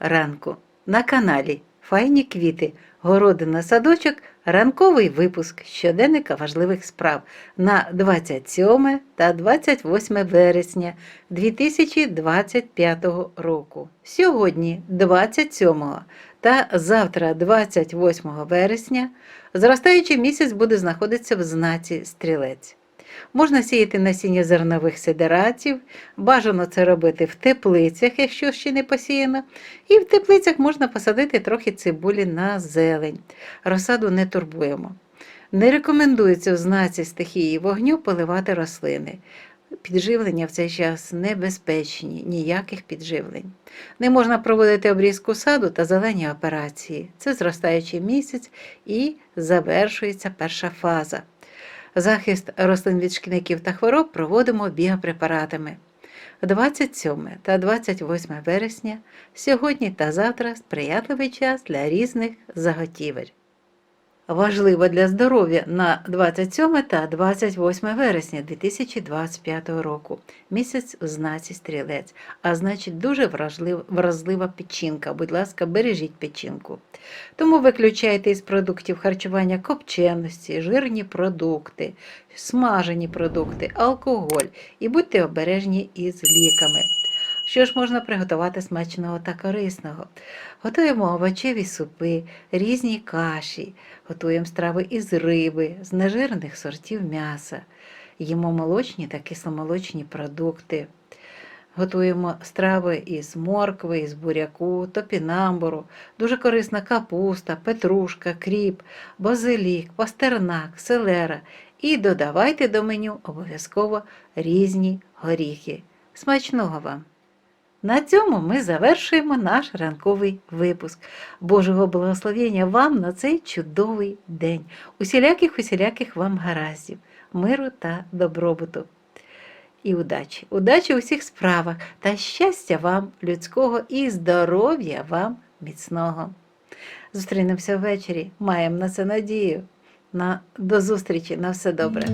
ранку на каналі Файні квіти, городина садочок, ранковий випуск щоденника важливих справ на 27 та 28 вересня 2025 року. Сьогодні, 27 та завтра, 28 вересня, зростаючий місяць буде знаходитися в знаці стрілець. Можна сіяти насіння зернових сидератів, бажано це робити в теплицях, якщо ще не посіяно, і в теплицях можна посадити трохи цибулі на зелень. Розсаду не турбуємо. Не рекомендується в знаці стихії вогню поливати рослини. Підживлення в цей час небезпечні, ніяких підживлень. Не можна проводити обрізку саду та зелені операції. Це зростаючий місяць і завершується перша фаза. Захист рослин від шкідників та хвороб проводимо біопрепаратами. 27 та 28 вересня сьогодні та завтра сприятливий час для різних заготівель. Важливо для здоров'я на 27 та 28 вересня 2025 року. Місяць у знаці стрілець, а значить дуже вражлив- вразлива печінка. Будь ласка, бережіть печінку. Тому виключайте із продуктів харчування копченості, жирні продукти, смажені продукти, алкоголь і будьте обережні із ліками. Що ж можна приготувати смачного та корисного? Готуємо овочеві супи, різні каші, готуємо страви із риби, з нежирних сортів м'яса, їмо молочні та кисломолочні продукти. Готуємо страви із моркви, із буряку, топінамбуру, дуже корисна капуста, петрушка, кріп, базилік, пастернак, селера. І додавайте до меню обов'язково різні горіхи. Смачного вам! На цьому ми завершуємо наш ранковий випуск. Божого благословення вам на цей чудовий день. Усіляких усіляких вам гараздів, миру та добробуту. І удачі. Удачі у всіх справах та щастя вам людського і здоров'я вам міцного. Зустрінемося ввечері. Маємо на це надію. На... До зустрічі, на все добре.